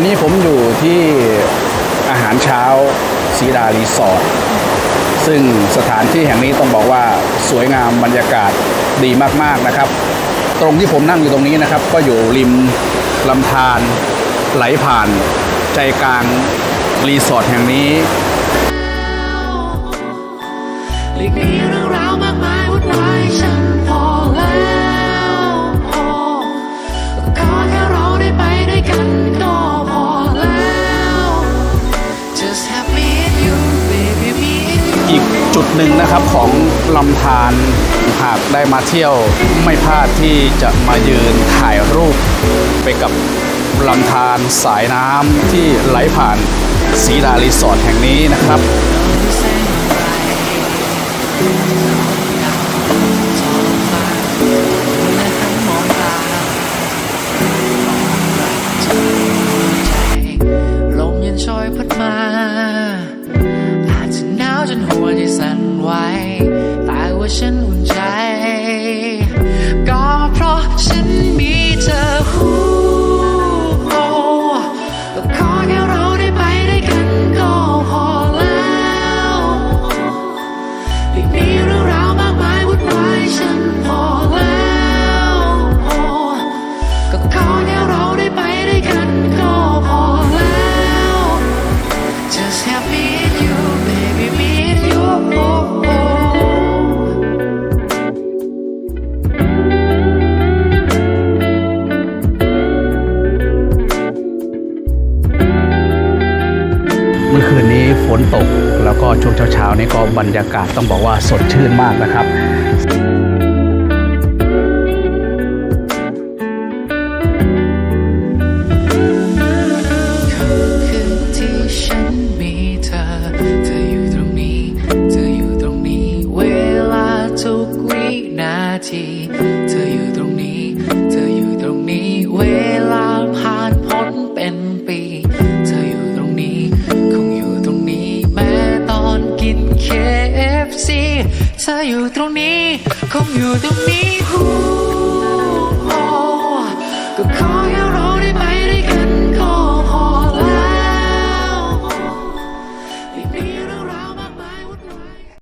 อนนี้ผมอยู่ที่อาหารเช้าสีดารีสอร์ทซึ่งสถานที่แห่งนี้ต้องบอกว่าสวยงามบรรยากาศดีมากๆนะครับ ตรงที่ผมนั่งอยู่ตรงนี้นะครับ ก็อยู่ริมลำธารไหลผ่านใจกลางรีสอร์ทแห่งนี้หลีกหนีเรื่องราวมากมายวุ่นวายฉัน จุดหนึ่งนะครับของลำธารหากได้มาเที่ยวไม่พลาดที่จะมายืนถ่ายรูปไปกับลำธารสายน้ำที่ไหลผ่านสีดารีสอร์ทแห่งนี้นะครับ สั่ ฝนตก แล้วก็ช่วงเช้าๆนี้ก็บรรยากาศต้องบอกว่าสดชื่นมากนะครับที่ฉันมี ธออยู่ตรงนี้ คงอยู่ตรงนี้